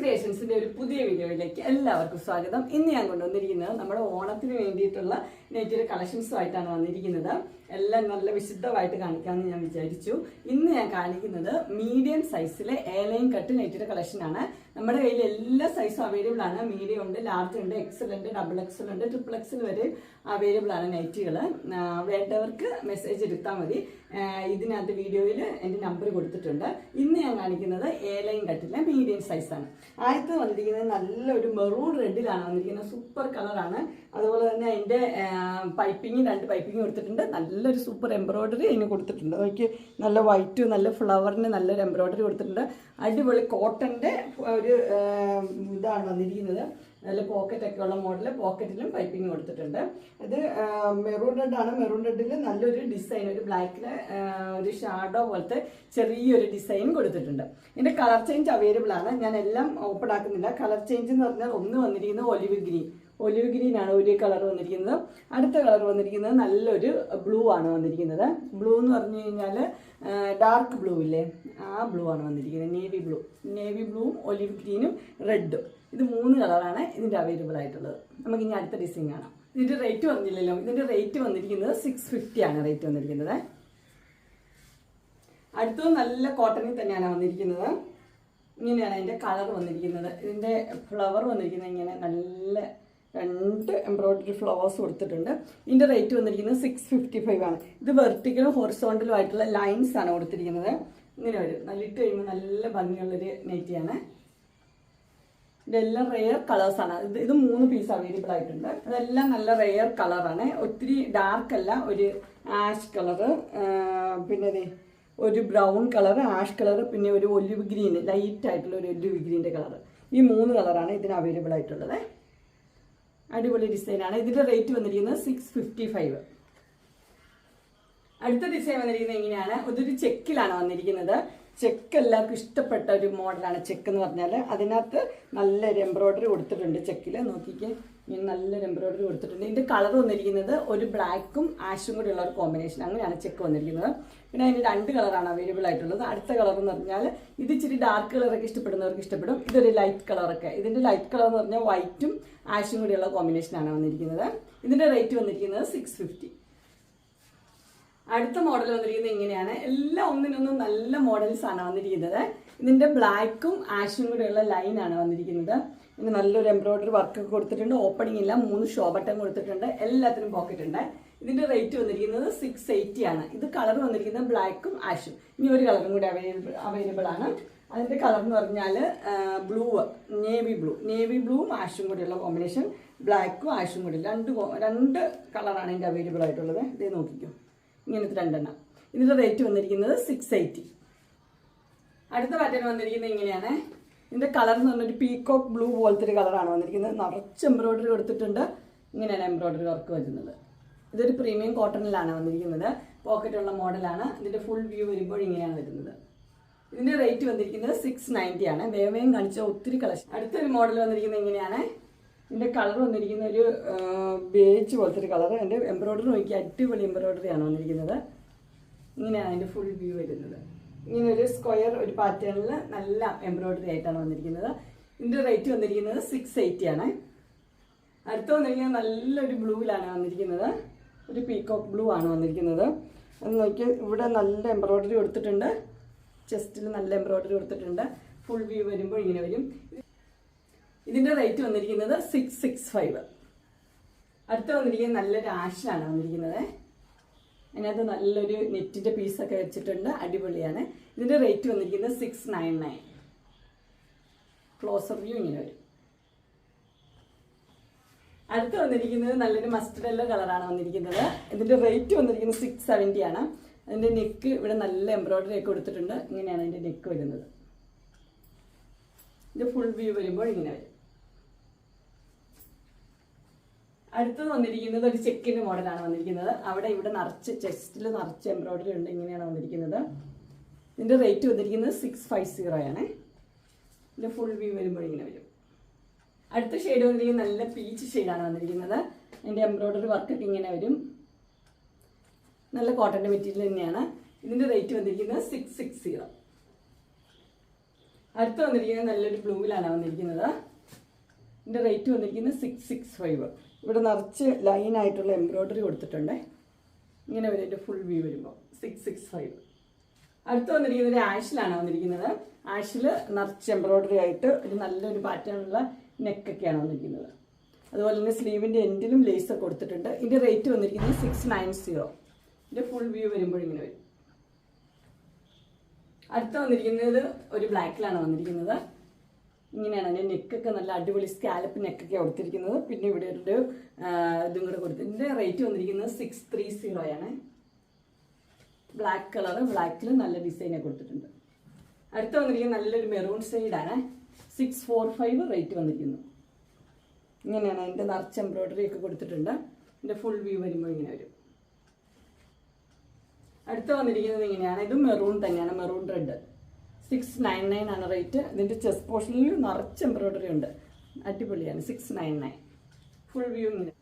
ക്രിയേഷൻസിന്റെ ഒരു പുതിയ വീഡിയോയിലേക്ക് എല്ലാവർക്കും സ്വാഗതം. ഇന്ന് ഞാൻ കൊണ്ടുവന്നിരിക്കുന്നത് നമ്മുടെ ഓണത്തിന് വേണ്ടിയിട്ടുള്ള നെറ്റിയുടെ കളക്ഷൻസുമായിട്ടാണ് വന്നിരിക്കുന്നത്. എല്ലാം നല്ല വിശുദ്ധമായിട്ട് കാണിക്കാമെന്ന് ഞാൻ വിചാരിച്ചു. ഇന്ന് ഞാൻ കാണിക്കുന്നത് മീഡിയം സൈസിലെ എയർലൈൻ കട്ട് നെറ്റിയുടെ ആണ്. നമ്മുടെ കയ്യിൽ എല്ലാ സൈസും അവൈലബിൾ ആണ്. മീഡിയം ഉണ്ട് ലാർജ് ഉണ്ട് എക്സൽ ഉണ്ട് ഡബിൾ എക്സൽ ഉണ്ട് ട്രിപ്പിൾ എക്സൽ വരെ അവൈലബിൾ ആണ് നൈറ്റുകൾ വേണ്ടവർക്ക് മെസ്സേജ് എടുത്താൽ മതി. ഇതിനകത്ത് വീഡിയോയിൽ എന്റെ നമ്പർ കൊടുത്തിട്ടുണ്ട്. ഇന്ന് ഞാൻ കാണിക്കുന്നത് എയർലൈൻ കട്ടിലെ മീഡിയം സൈസാണ് ആദ്യത്തെ വന്നിരിക്കുന്നത് നല്ലൊരു മെറൂൺ റെഡിലാണ് വന്നിരിക്കുന്നത്. സൂപ്പർ കളറാണ് അതുപോലെ തന്നെ അതിന്റെ പൈപ്പിങ് രണ്ട് പൈപ്പിങ് കൊടുത്തിട്ടുണ്ട്. നല്ലൊരു സൂപ്പർ എംബ്രോയ്ഡറി അതിന് കൊടുത്തിട്ടുണ്ട്. എനിക്ക് നല്ല വൈറ്റ് നല്ല ഫ്ലവറിന് നല്ലൊരു എംബ്രോയ്ഡറി കൊടുത്തിട്ടുണ്ട്. അടിപൊളി കോട്ടന്റെ ഒരു ഇതാണ് വന്നിരിക്കുന്നത്. നല്ല പോക്കറ്റൊക്കെ ഉള്ള മോഡൽ പോക്കറ്റിലും പൈപ്പിംഗ് കൊടുത്തിട്ടുണ്ട്. ഇത് മെറൂൺ റെഡാണ് മെറൂൺ റെഡിൽ നല്ലൊരു ഡിസൈൻ ഒരു ബ്ലാക്കിൽ ഒരു ഷാഡോ പോലത്തെ ചെറിയൊരു ഡിസൈൻ കൊടുത്തിട്ടുണ്ട്. ഇതിന്റെ കളർ ചേഞ്ച് അവൈലബിൾ ആണ്. ഞാൻ എല്ലാം ഓപ്പൺ ആക്കുന്നില്ല. കളർ ചേഞ്ച് എന്ന് പറഞ്ഞാൽ ഒന്ന് വന്നിരിക്കുന്നത് ഒലിവ് ഗ്രീൻ ഒലിവ് ഗ്രീൻ ആണ് ഒരു കളർ വന്നിരിക്കുന്നത്. അടുത്ത കളർ വന്നിരിക്കുന്നത് നല്ലൊരു ബ്ലൂ ആണ് വന്നിരിക്കുന്നത്. ബ്ലൂ എന്ന് പറഞ്ഞു കഴിഞ്ഞാൽ ഡാർക്ക് ബ്ലൂ ഇല്ലേ? ആ ബ്ലൂ ആണ് വന്നിരിക്കുന്നത്. നേവി ബ്ലൂ നേവി ബ്ലൂവും ഒലിവ് ഗ്രീനും റെഡും ഇത് മൂന്ന് കളറാണ് ഇതിന്റെ അവൈലബിൾ ആയിട്ടുള്ളത്. നമുക്ക് ഇനി അടുത്ത ഡിസൈൻ കാണാം. ഇതിന്റെ റേറ്റ് വന്നില്ലല്ലോ. ഇതിന്റെ റേറ്റ് വന്നിരിക്കുന്നത് സിക്സ് ഫിഫ്റ്റി ആണ് റേറ്റ് വന്നിരിക്കുന്നത്. അടുത്തത് നല്ല കോട്ടണിൽ തന്നെയാണ് വന്നിരിക്കുന്നത്. ഇങ്ങനെയാണ് അതിന്റെ കളർ വന്നിരിക്കുന്നത്. ഇതിന്റെ ഫ്ലവർ വന്നിരിക്കുന്നത് ഇങ്ങനെ നല്ല രണ്ട് എംബ്രോയിഡറി ഫ്ലവേഴ്സ് കൊടുത്തിട്ടുണ്ട്. ഇതിന്റെ റേറ്റ് വന്നിരിക്കുന്നത് സിക്സ് ഫിഫ്റ്റി ഫൈവ് ആണ്. ഇത് വെർട്ടിക്കലും ഹൊറിസോണ്ടലും ആയിട്ടുള്ള ലൈൻസ് ആണ് കൊടുത്തിരിക്കുന്നത്. ഇങ്ങനെ വരും. നല്ല ഇട്ട് കഴിയുമ്പോൾ നല്ല ഭംഗിയുള്ളൊരു നെറ്റിയാണ് ഇതെല്ലാം റെയർ കളേഴ്സാണ് ഇത് ഇത് മൂന്ന് പീസ് അവൈലബിൾ ആയിട്ടുണ്ട്. അതെല്ലാം നല്ല റെയർ കളറാണ് ഒത്തിരി ഡാർക്ക് അല്ല ഒരു ആഷ് കളറ് പിന്നെ ഒരു ബ്രൗൺ കളർ ആഷ് കളർ പിന്നെ ഒരു ഒലിവ് ഗ്രീൻ ലൈറ്റ് ആയിട്ടുള്ള ഒരു ഒലിവ് ഗ്രീന്റെ കളർ ഈ മൂന്ന് കളറാണ് ഇതിന് അവൈലബിൾ ആയിട്ടുള്ളത്. അടിപൊളി ഡിസൈനാണ്. ഇതിന്റെ റേറ്റ് വന്നിരിക്കുന്നത് സിക്സ് ഫിഫ്റ്റി ഫൈവ് അടുത്ത ഡിസൈൻ വന്നിരിക്കുന്നത് എങ്ങനെയാണ്? ഇതൊരു ചെക്കിലാണ് വന്നിരിക്കുന്നത്. ചെക്ക് എല്ലാവർക്കും ഇഷ്ടപ്പെട്ട ഒരു മോഡലാണ് ചെക്ക് എന്ന് പറഞ്ഞാൽ അതിനകത്ത് നല്ലൊരു എംബ്രോയ്ഡറി കൊടുത്തിട്ടുണ്ട് ചെക്കിൽ നോക്കിക്കേ ഇങ്ങനെ നല്ലൊരു എംബ്രോയ്ഡറി കൊടുത്തിട്ടുണ്ട്. ഇതിന്റെ കളർ വന്നിരിക്കുന്നത് ഒരു ബ്ലാക്കും ആഷും കൂടി ഉള്ള ഒരു കോമ്പിനേഷൻ. അങ്ങനെയാണ് ചെക്ക് വന്നിരിക്കുന്നത്. പിന്നെ അതിന് രണ്ട് കളറാണ് അവൈലബിൾ ആയിട്ടുള്ളത്. അടുത്ത കളർ എന്ന് പറഞ്ഞാൽ ഇത് ഇച്ചിരി ഡാർക്ക് കളറൊക്കെ ഇഷ്ടപ്പെടുന്നവർക്ക് ഇഷ്ടപ്പെടും. ഇതൊരു ലൈറ്റ് കളറൊക്കെ. ഇതിന്റെ ലൈറ്റ് കളർ എന്ന് പറഞ്ഞാൽ വൈറ്റും ആഷും കൂടിയുള്ള കോമ്പിനേഷനാണ് വന്നിരിക്കുന്നത്. ഇതിന്റെ റേറ്റ് വന്നിരിക്കുന്നത് സിക്സ് ഫിഫ്റ്റി അടുത്ത മോഡൽ വന്നിരിക്കുന്നത് ഇങ്ങനെയാണ്. എല്ലാം ഒന്നിനൊന്നും നല്ല മോഡൽസ് ആണ് വന്നിരിക്കുന്നത്. ഇതിന്റെ ബ്ലാക്കും ആഷും കൂടെയുള്ള ലൈൻ ആണ് വന്നിരിക്കുന്നത്. ഇതിന് നല്ലൊരു എംബ്രോയ്ഡറി വർക്ക് കൊടുത്തിട്ടുണ്ട്. ഓപ്പണിംഗ് ഇല്ല മൂന്ന് ഷോ ബട്ടൺ കൊടുത്തിട്ടുണ്ട്. എല്ലാത്തിനും പോക്കറ്റ് ഉണ്ട്. ഇതിന്റെ റേറ്റ് വന്നിരിക്കുന്നത് സിക്സ് എയ്റ്റി ആണ്. ഇത് കളർ വന്നിരിക്കുന്നത് ബ്ലാക്കും ആഷും ഇനി ഒരു കളറും കൂടി അവൈലബിൾ അവൈലബിൾ ആണ്. അതിന്റെ കളർ എന്ന് പറഞ്ഞാൽ ബ്ലൂ നേവി ബ്ലൂ നേവി ബ്ലൂവും ആഷും കൂടെയുള്ള കോമ്പിനേഷൻ ബ്ലാക്കും ആഷും കൂടി. രണ്ട് രണ്ട് കളറാണ് ഇതിന്റെ അവൈലബിൾ ആയിട്ടുള്ളത്. ഇതേ നോക്കിക്കോ. ഇങ്ങനത്തെ രണ്ടെണ്ണം. ഇതിന്റെ റേറ്റ് വന്നിരിക്കുന്നത് സിക്സ് എയ്റ്റി അടുത്ത പാറ്റേൺ വന്നിരിക്കുന്നത് ഇങ്ങനെയാണ്. ഇതിന്റെ കളർ എന്ന് പറഞ്ഞൊരു പീകോക്ക് ബ്ലൂ പോലത്തെ ഒരു കളറാണ് വന്നിരിക്കുന്നത്. നിറച്ച് എംബ്രോയിഡറി കൊടുത്തിട്ടുണ്ട്. ഇങ്ങനെയാണ് എംബ്രോയിഡറി വർക്ക് വരുന്നത്. ഇതൊരു പ്രീമിയം കോട്ടണിലാണ് വന്നിരിക്കുന്നത്. പോക്കറ്റുള്ള മോഡലാണ് ഇതിന്റെ ഫുൾ വ്യൂ വരുമ്പോൾ ഇങ്ങനെയാണ് വരുന്നത്. ഇതിന്റെ റേറ്റ് വന്നിരിക്കുന്നത് സിക്സ് നയന്റി ആണ്. വേവയും കാണിച്ച ഒത്തിരി കളക്ഷൻ അടുത്തൊരു മോഡൽ വന്നിരിക്കുന്നത് ഇങ്ങനെയാണ്. ഇതിന്റെ കളർ വന്നിരിക്കുന്ന ഒരു ബേച്ച് പോലത്തെ ഒരു കളർ എന്റെ എംബ്രോയിഡറി നോക്കി അടിപൊളി എംബ്രോയിഡറി ആണ് വന്നിരിക്കുന്നത്. ഇങ്ങനെയാണ് അതിന്റെ ഫുൾ വ്യൂ വരുന്നത്. ഇങ്ങനെ ഒരു സ്ക്വയർ ഒരു പാറ്റേണിൽ നല്ല എംബ്രോയിഡറി ആയിട്ടാണ് വന്നിരിക്കുന്നത്. ഇതിന്റെ റേറ്റ് വന്നിരിക്കുന്നത് സിക്സ് എയ്റ്റി ആണ്. അടുത്ത വന്നിരിക്കുന്നത് നല്ലൊരു ബ്ലൂവിലാണ് വന്നിരിക്കുന്നത്. ഒരു പീക്കോക്ക് ബ്ലൂ ആണ് വന്നിരിക്കുന്നത്. അത് നോക്കി ഇവിടെ നല്ല എംബ്രോയിഡറി കൊടുത്തിട്ടുണ്ട്. ചെസ്റ്റിൽ നല്ല എംബ്രോയിഡറി കൊടുത്തിട്ടുണ്ട്. ഫുൾ വ്യൂ വരുമ്പോൾ ഇങ്ങനെ വരും. ഇതിന്റെ റേറ്റ് വന്നിരിക്കുന്നത് സിക്സ് സിക്സ് ഫൈവ് അടുത്ത വന്നിരിക്കുന്നത് നല്ലൊരു ആഷിലാണ് വന്നിരിക്കുന്നത്. അതിനകത്ത് നല്ലൊരു നെറ്റിന്റെ പീസൊക്കെ വെച്ചിട്ടുണ്ട് അടിപൊളിയാണ്. ഇതിന്റെ റേറ്റ് വന്നിരിക്കുന്നത് six nine nine closer view ഇങ്ങനെ വരും. അടുത്ത് വന്നിരിക്കുന്നത് നല്ലൊരു മസ്റ്റർഡ് കളറാണ് വന്നിരിക്കുന്നത്. ഇതിന്റെ റേറ്റ് വന്നിരിക്കുന്നത് സിക്സ് സെവന്റി ആണ്. അതിന്റെ നെക്ക് ഇവിടെ നല്ല എംബ്രോയിഡറി ഒക്കെ കൊടുത്തിട്ടുണ്ട്. ഇങ്ങനെയാണ് അതിന്റെ നെക്ക് വരുന്നത്. ഇതിന്റെ ഫുൾ വ്യൂ വരുമ്പോൾ ഇങ്ങനെ വരും. അടുത്തത് വന്നിരിക്കുന്നത് ഒരു ചെക്കിന്റെ മോഡലാണ് വന്നിരിക്കുന്നത്. അവിടെ ഇവിടെ നിറച്ച് ചെസ്റ്റിൽ നിറച്ച് എംബ്രോയിഡറി ഉണ്ട് ഇങ്ങനെയാണ് വന്നിരിക്കുന്നത്. ഇതിന്റെ റേറ്റ് വന്നിരിക്കുന്നത് സിക്സ് ഫൈവ് സീറോ ആണ്. ഇതിന്റെ ഫുൾ വ്യൂ വരുമ്പോൾ ഇങ്ങനെ വരും. അടുത്ത ഷെയ്ഡ് വന്നിരിക്കുന്നത് നല്ല പീച്ച് ഷെയ്ഡാണ് വന്നിരിക്കുന്നത്. അതിന്റെ എംബ്രോയിഡറി വർക്കൊക്കെ ഇങ്ങനെ വരും. നല്ല കോട്ടന്റെ മെറ്റീരിയൽ തന്നെയാണ്. ഇതിന്റെ റേറ്റ് വന്നിരിക്കുന്നത് സിക്സ് സിക്സ് സീറോ അടുത്ത് വന്നിരിക്കുന്നത് നല്ലൊരു ബ്ലൂവിലാണ് വന്നിരിക്കുന്നത്. ഇതിന്റെ റേറ്റ് വന്നിരിക്കുന്നത് സിക്സ് സിക്സ് ഫൈവ് ഇവിടെ നിറച്ച് ലൈനായിട്ടുള്ള എംബ്രോയ്ഡറി കൊടുത്തിട്ടുണ്ട്. ഇങ്ങനെ വരും ഫുൾ വ്യൂ വരുമ്പോൾ സിക്സ് സിക്സ് ഫൈവ് അടുത്ത് വന്നിരിക്കുന്നത് ആഷിലാണ് വന്നിരിക്കുന്നത്. ആഷിൽ നിറച്ച് എംബ്രോയ്ഡറി ആയിട്ട് ഒരു നല്ലൊരു പാറ്റേണുള്ള നെക്കൊക്കെയാണ് വന്നിരിക്കുന്നത്. അതുപോലെ തന്നെ സ്ലീവിന്റെ എൻഡിലും ലേസർ കൊടുത്തിട്ടുണ്ട്. ഇതിന്റെ റേറ്റ് വന്നിരിക്കുന്നത് സിക്സ് നയൻ സീറോ ഇതിന്റെ ഫുൾ വ്യൂ വരുമ്പോൾ ഇങ്ങനെ വരും. അടുത്ത വന്നിരിക്കുന്നത് ഒരു ബ്ലാക്കിലാണ് വന്നിരിക്കുന്നത്. ഇങ്ങനെയാണ്. അതിന്റെ നെക്കൊക്കെ നല്ല അടിപൊളി സ്കാലപ്പ് നെക്കൊക്കെ കൊടുത്തിരിക്കുന്നത്. പിന്നെ ഇവിടെ ഒരു ഇതും കൂടെ കൊടുത്തു ഇതിന്റെ റേറ്റ് വന്നിരിക്കുന്നത് സിക്സ് ത്രീ സീറോ ആണ്. ബ്ലാക്ക് കളർ ബ്ലാക്കിൽ നല്ല ഡിസൈനൊക്കെ കൊടുത്തിട്ടുണ്ട്. അടുത്ത വന്നിരിക്കുന്നത് നല്ലൊരു മെറൂൺ സൈഡാണ് സിക്സ് ഫോർ ഫൈവ് റേറ്റ് വന്നിരിക്കുന്നു. ഇങ്ങനെയാണ് അതിന്റെ നിറച്ച് എംബ്രോയ്ഡറി ഒക്കെ കൊടുത്തിട്ടുണ്ട്. ഇതിന്റെ ഫുൾ വ്യൂ വരുമ്പോൾ ഇങ്ങനെ വരും. അടുത്ത വന്നിരിക്കുന്നത് ഇങ്ങനെയാണ്. ഇത് മെറൂൺ തന്നെയാണ്. Maroon red six nine nine ആണ് റേറ്റ് ഇതിന്റെ ചെസ്റ്റ് പോർഷനിൽ നിറച്ച് എംബ്രോയ്ഡറി ഉണ്ട്. അടിപൊളിയാണ്. Six nine nine full view ഇങ്ങനെ.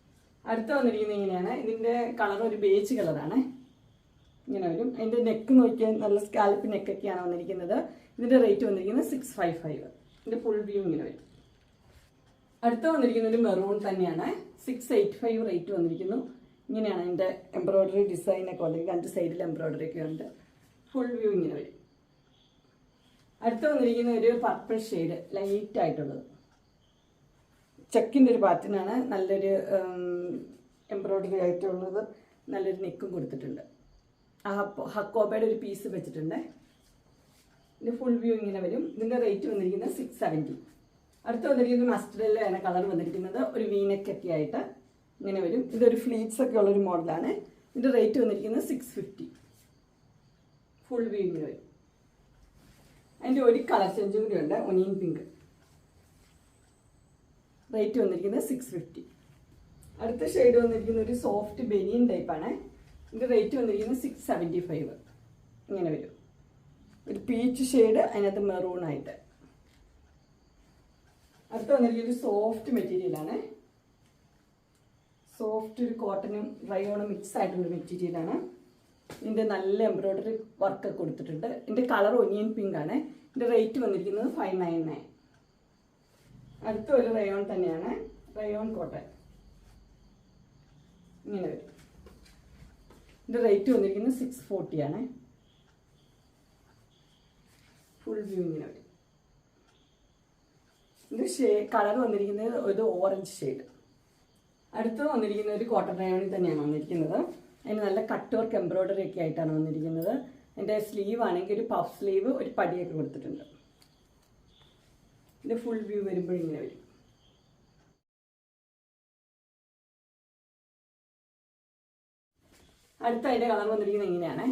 അടുത്ത വന്നിരിക്കുന്നത് ഇങ്ങനെയാണ്. ഇതിന്റെ കളർ ഒരു ബേച്ച് കളറാണ് ഇങ്ങനെ വരും. അതിന്റെ നെക്ക് നോക്കിയാൽ നല്ല സ്കാൽപ്പ് നെക്കൊക്കെയാണ് വന്നിരിക്കുന്നത്. ഇതിന്റെ റേറ്റ് വന്നിരിക്കുന്നത് സിക്സ് ഫൈവ് ഫൈവ് ഇതിന്റെ ഫുൾ വ്യൂ ഇങ്ങനെ വരും. അടുത്ത വന്നിരിക്കുന്ന ഒരു മെറൂൺ തന്നെയാണ്. സിക്സ് എയ്റ്റ് ഫൈവ് റേറ്റ് വന്നിരിക്കുന്നു. ഇങ്ങനെയാണ് അതിന്റെ എംബ്രോയ്ഡറി ഡിസൈനൊക്കെ വന്നിരിക്കുന്നത്. രണ്ട് സൈഡിൽ എംബ്രോയ്ഡറി ഒക്കെ ഉണ്ട്. ഫുൾ വ്യൂ ഇങ്ങനെ വരും. അടുത്ത വന്നിരിക്കുന്ന ഒരു പർപ്പിൾ ഷെയ്ഡ് ലൈറ്റ് ആയിട്ടുള്ളത്. ചെക്കിന്റെ ഒരു പാറ്റേണാണ് നല്ലൊരു എംബ്രോയിഡറി ആയിട്ടുള്ളത് നല്ലൊരു നെക്കും കൊടുത്തിട്ടുണ്ട്. ആ ഹക്കോബയുടെ ഒരു പീസ് വെച്ചിട്ടുണ്ട്. ഇതിന്റെ ഫുൾ വ്യൂ ഇങ്ങനെ വരും. ഇതിന്റെ റേറ്റ് വന്നിരിക്കുന്നത് സിക്സ് സെവന്റി അടുത്ത് വന്നിരിക്കുന്നത് മസ്റ്റർഡിലാണ് കളർ വന്നിരിക്കുന്നത്. ഒരു വീനക്കൊക്കെ ആയിട്ട് ഇങ്ങനെ വരും. ഇതൊരു ഫ്ലീറ്റ്സ് ഒക്കെ ഉള്ളൊരു മോഡലാണ് ഇതിന്റെ റേറ്റ് വന്നിരിക്കുന്നത് സിക്സ് ഫിഫ്റ്റി ഫുൾ വ്യൂ ഇങ്ങനെ വരും. അതിന്റെ ഒരു കളർ ചേഞ്ചും കൂടി ഉണ്ട്. ഒനിയൻ പിങ്ക് റേറ്റ് വന്നിരിക്കുന്നത് സിക്സ് ഫിഫ്റ്റി അടുത്ത ഷെയ്ഡ് വന്നിരിക്കുന്ന ഒരു സോഫ്റ്റ് ബെനിയൻ ടൈപ്പാണ് ഇതിന്റെ റേറ്റ് വന്നിരിക്കുന്നത് സിക്സ് സെവന്റി ഫൈവ് ഇങ്ങനെ വരും. ഒരു പീച്ച് ഷെയ്ഡ് അതിനകത്ത് മെറൂൺ ആയിട്ട്. അടുത്ത വന്നിരിക്കുന്ന ഒരു സോഫ്റ്റ് മെറ്റീരിയലാണ് സോഫ്റ്റ് ഒരു കോട്ടനും റയോണും മിക്സ് ആയിട്ടുള്ള മെറ്റീരിയലാണ് ഇതിന്റെ നല്ല എംബ്രോയ്ഡറി വർക്ക് കൊടുത്തിട്ടുണ്ട്. ഇതിന്റെ കളർ ഒനിയൻ പിങ്ക് ആണ്. ഇതിന്റെ റേറ്റ് വന്നിരിക്കുന്നത് ഫൈവ് നയൻ നയൻ അടുത്ത ഒരു റയോൺ തന്നെയാണ്. റയോൺ കോട്ടൺ ഇങ്ങനെ വരും. ഇതിന്റെ റേറ്റ് വന്നിരിക്കുന്നത് സിക്സ് ഫോർട്ടി ആണ്. ഫുൾ വ്യൂ ഇങ്ങനെ വരും. ഇത് ഷേ കളർ വന്നിരിക്കുന്നത് ഒരു ഓറഞ്ച് ഷെയ്ഡ് അടുത്ത് വന്നിരിക്കുന്ന ഒരു കോട്ടൺ റയോണിൽ തന്നെയാണ് വന്നിരിക്കുന്നത്. അതിന് നല്ല കട്ട് വർക്ക് എംബ്രോയ്ഡറി ഒക്കെ ആയിട്ടാണ് വന്നിരിക്കുന്നത്. എന്റെ സ്ലീവ് ആണെങ്കിൽ ഒരു പഫ് സ്ലീവ് ഒരു പടിയൊക്കെ കൊടുത്തിട്ടുണ്ട്. ഇത് ഫുൾ വ്യൂ വരുമ്പോൾ ഇങ്ങനെ വരും. അടുത്ത അതിന്റെ കളർ വന്നിരിക്കുന്നത് ഇങ്ങനെയാണ്.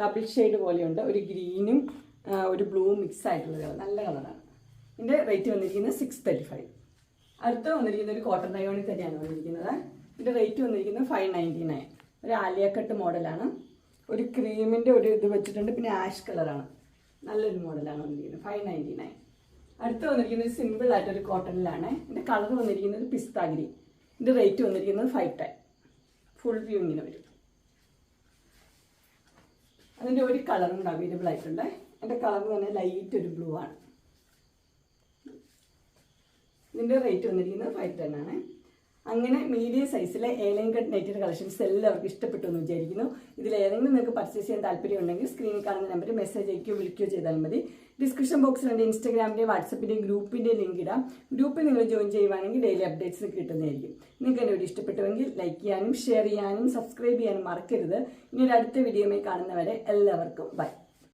ഡബിൾ ഷെയ്ഡ് പോലെയുണ്ട്. ഒരു ഗ്രീനും ഒരു ബ്ലൂ മിക്സ് ആയിട്ടുള്ള കളർ നല്ല കളറാണ് ഇതിന്റെ റേറ്റ് വന്നിരിക്കുന്നത് സിക്സ് തേർട്ടി ഫൈവ് അടുത്ത വന്നിരിക്കുന്ന ഒരു കോട്ടൺ ഡയോണിൽ തന്നെയാണ് വന്നിരിക്കുന്നത്. ഇതിന്റെ റേറ്റ് വന്നിരിക്കുന്നത് ഫൈവ് നയന്റി നയൻ ഒരു ആലിയക്കട്ട് മോഡലാണ്. ഒരു ക്രീമിന്റെ ഒരു ഇത് വെച്ചിട്ടുണ്ട്. പിന്നെ ആഷ് കളറാണ്. നല്ലൊരു മോഡലാണ് വന്നിരിക്കുന്നത്. ഫൈവ് നയന്റി നയൻ അടുത്ത് വന്നിരിക്കുന്നത് സിമ്പിൾ ആയിട്ടൊരു കോട്ടണിലാണ് ഇതിന്റെ കളർ വന്നിരിക്കുന്നത് പിസ്ത ഗ്രീൻ ഇതിന്റെ റേറ്റ് വന്നിരിക്കുന്നത് ഫൈവ് ടെൻ ഫുൾ വ്യൂ ഇങ്ങനെ വരും. അതിന്റെ ഒരു കളറും കൂടെ അവൈലബിൾ ആയിട്ടുണ്ട്. എന്റെ കളർ തന്നെ ലൈറ്റ് ഒരു ബ്ലൂ ആണ്. ഇതിന്റെ റേറ്റ് വന്നിരിക്കുന്നത് ഫൈവ് ടെൻ ആണ്. അങ്ങനെ medium സൈസിലെ A line cut netted collections എല്ലാവർക്കും ഇഷ്ടപ്പെട്ടു എന്ന് വിചാരിക്കുന്നു. ഇതിൽ ഏതെങ്കിലും നിങ്ങൾക്ക് പർച്ചേസ് ചെയ്യാൻ താല്പര്യം ഉണ്ടെങ്കിൽ സ്ക്രീനിൽ കാണുന്ന നമ്പർ മെസ്സേജ് അയക്കുകയോ വിളിക്കുകയോ ചെയ്താൽ മതി. ഡിസ്ക്രിപ്ഷൻ ബോക്സിൽ ഇൻസ്റ്റാഗ്രാമിന്റെ വാട്സപ്പിന്റെയും ഗ്രൂപ്പിന്റെ ലിങ്ക് ഇടാം. ഗ്രൂപ്പിൽ നിങ്ങൾ ജോയിൻ ചെയ്യുവാണെങ്കിൽ ഡെയിലി അപ്ഡേറ്റ്സ് കിട്ടുന്നതായിരിക്കും. നിങ്ങൾക്ക് എന്റെ വീഡിയോ ഇഷ്ടപ്പെട്ടുവെങ്കിൽ ലൈക്ക് ചെയ്യാനും ഷെയർ ചെയ്യാനും സബ്സ്ക്രൈബ് ചെയ്യാനും മറക്കരുത്. ഇനി ഒരു അടുത്ത വീഡിയോയുമായി കാണുന്നവരെ എല്ലാവർക്കും ബൈ